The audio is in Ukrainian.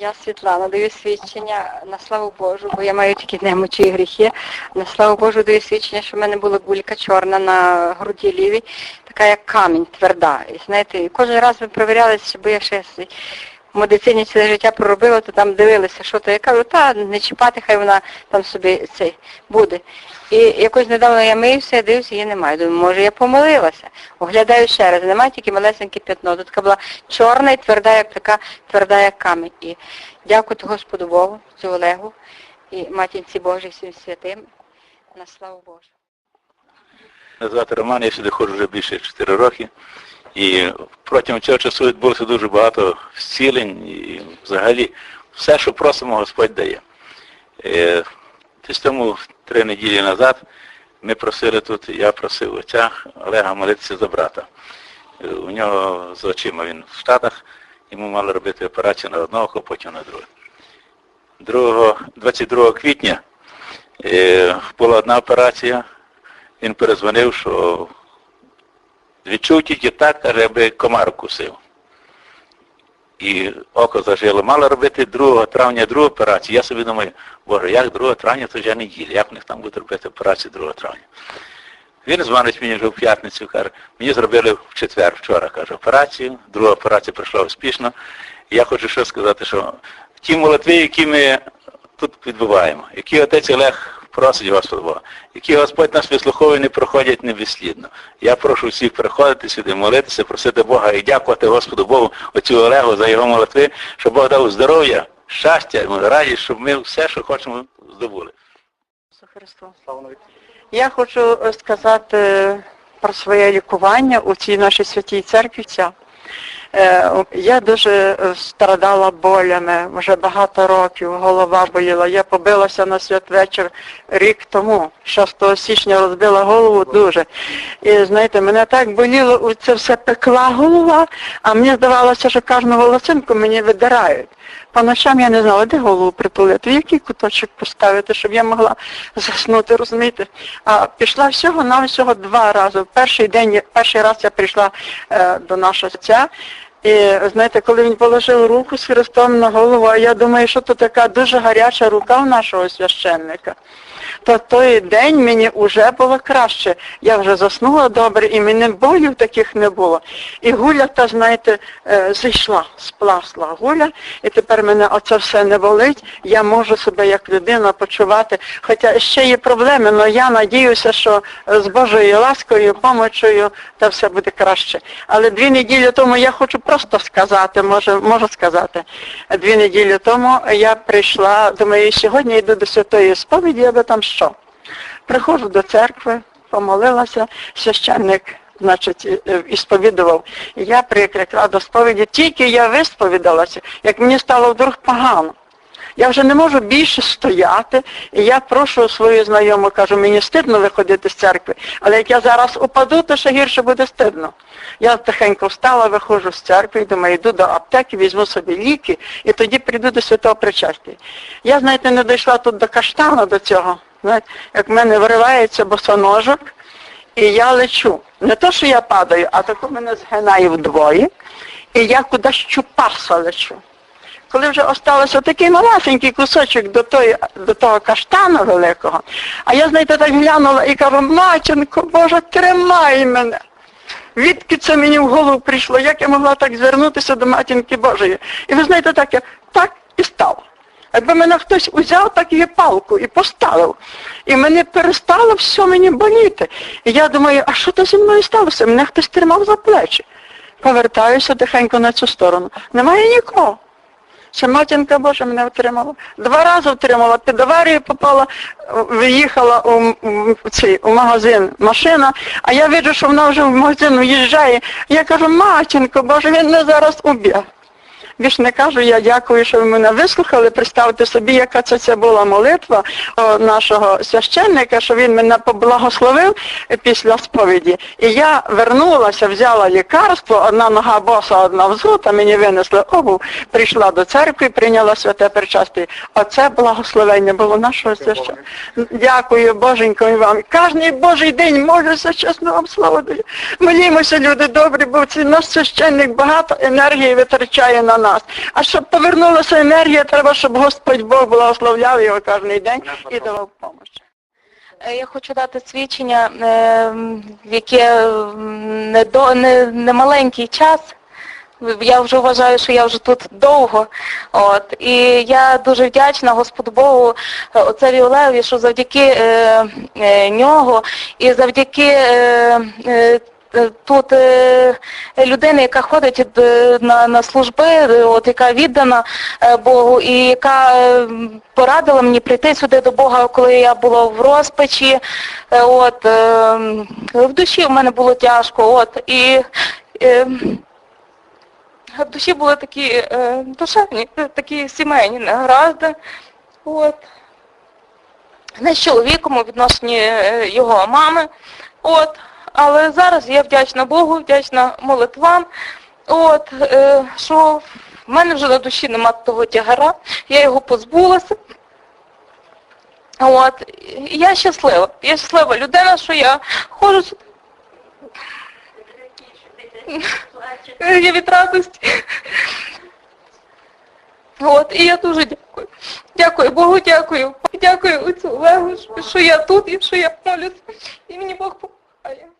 Я Світлана даю свідчення на славу Божу, бо я маю тільки немочі і гріхи. На славу Божу даю свідчення, що в мене була гулька чорна на груді лівій, така як камінь, тверда. І знаєте, кожен раз ми перевірялися, бо я ще в медицині ціле життя проробила, то там дивилися, що то. Я кажу, та не чіпати, хай вона там собі цей буде. І якось недавно я миюся, я дивлюся, її немає. Думаю, може я помилилася. Оглядаю ще раз, немає тільки малесеньке п'ятно. Тут така була чорна і тверда, як така, тверда, як камінь. І дякувати Господу Богу, цю Олегу і матінці Божій всім святим. На славу Божу. Мене звати Роман, я сюди ходжу вже більше 4 роки. І протягом цього часу відбулося дуже багато зцілень і взагалі все, що просимо, Господь дає. Е, Десь тому три неділі назад ми просили тут, я просив отця Олега молитися за брата. Е, У нього з очима він в Штатах, йому мали робити операцію на одного око, потім на друге. 2, 22 квітня е, була одна операція, він перезвонив, що відчув тільки так, каже, аби комар кусив. І око зажило. Мало робити 2 травня другу операцію. Я собі думаю, боже, як 2 травня, то вже неділя, як в них там буде робити операцію 2 травня. Він дзвонить мені вже в п'ятницю, каже, мені зробили в четвер, вчора, каже, операцію, друга операція пройшла успішно. І я хочу що сказати, що ті молитви, які ми тут відбуваємо, які отець Олег просить Господа Бога, які Господь нас вислуховує, не проходять невіслідно. Я прошу всіх приходити сюди, молитися, просити Бога і дякувати Господу Богу, оцю Олегу за його молитви, щоб Бог дав здоров'я, щастя, радість, щоб ми все, що хочемо, здобули. Я хочу сказати про своє лікування у цій нашій святій церкві. Е, Я дуже е, страдала болями вже багато років, голова боліла. Я побилася на святвечір рік тому, 6 січня розбила голову дуже. І знаєте, мене так боліло, це все пекла голова, а мені здавалося, що кожну волосинку мені видирають. По ночам я не знала, де голову притулити, в який куточок поставити, щоб я могла заснути, розумієте. А пішла всього на всього два рази. Перший день, перший раз я прийшла е, до нашого отця. І знаєте, коли він положив руку з Христом на голову, а я думаю, що то така дуже гаряча рука в нашого священника. То той день мені вже було краще. Я вже заснула добре, і мене болів таких не було. І гуля та, знаєте, е, зійшла, спласла гуля, і тепер мене оце все не болить. Я можу себе як людина почувати. Хоча ще є проблеми, але я надіюся, що з Божою ласкою, помочою, та все буде краще. Але дві неділі тому я хочу просто сказати, може, можу сказати. Дві неділі тому я прийшла, думаю, сьогодні йду до святої сповіді, аби там що. Приходжу до церкви, помолилася, священник, значить, е, і сповідував. І я прикрикла до сповіді, тільки я висповідалася, як мені стало вдруг погано. Я вже не можу більше стояти, і я прошу свою знайому, кажу, мені стидно виходити з церкви, але як я зараз упаду, то ще гірше буде стидно. Я тихенько встала, виходжу з церкви, думаю, йду до аптеки, візьму собі ліки, і тоді прийду до святого причастя. Я, знаєте, не дійшла тут до каштану до цього. Знаєте, як в мене виривається босоножок, і я лечу. Не то, що я падаю, а тако мене згинає вдвоє, і я кудись чупаса лечу. Коли вже осталося такий малесенький кусочок до, той, до того каштану великого, а я, знаєте, так глянула і кажу, матінко, Боже, тримай мене. Відки це мені в голову прийшло, як я могла так звернутися до матінки Божої. І ви знаєте, так я так і став. Якби мене хтось узяв так і палку і поставив. І мене перестало все мені боліти. І я думаю, а що то зі мною сталося? Мене хтось тримав за плечі. Повертаюся тихенько на цю сторону. Немає нікого. Це матінка Божа мене втримала. Два рази втримала, під аварію попала, виїхала у, у, цей, у магазин машина, а я бачу, що вона вже в магазин в'їжджає. Я кажу, матінко, Боже, він мене зараз уб'є. Більш не кажу, я дякую, що ви мене вислухали. Представте собі, яка це, це була молитва нашого священника, що він мене поблагословив після сповіді. І я вернулася, взяла лікарство, одна нога боса, одна взута, мені винесли обув, прийшла до церкви, прийняла святе причастя. Оце благословення було нашого священника. Дякую, Боженько, і вам. Кожний Божий день молюся, чесно вам слава даю. Молімося, люди добрі, бо наш священник багато енергії витрачає на нас. Нас. А щоб повернулася енергія, треба, щоб Господь Бог благословляв його кожен день і давав допомогу. Е, Я хочу дати свідчення, е, яке м, не, до, не, не маленький час. Я вже вважаю, що я вже тут довго. От. І я дуже вдячна Господу Богу, е, отцеві Олеві, що завдяки е, е, нього і завдяки е, е, е, тут е, людини, яка ходить е, на, на служби, е, от яка віддана е, Богу, і яка е, порадила мені прийти сюди до Бога, коли я була в розпачі. Е, От, е, в душі в мене було тяжко. От, і е, в душі були такі е, душевні, е, такі сімейні негаразди. От. Не з чоловіком у відношенні е, його мами. От. Але зараз я вдячна Богу, вдячна молитвам. От, е, що в мене вже на душі нема того тягара, я його позбулася. От, я щаслива. Я щаслива людина, що я сюди. Я від радості. От, і я дуже дякую. Дякую Богу, дякую. Дякую оцю Олегу, що я тут і що я молюсь. І мені Бог допомагає.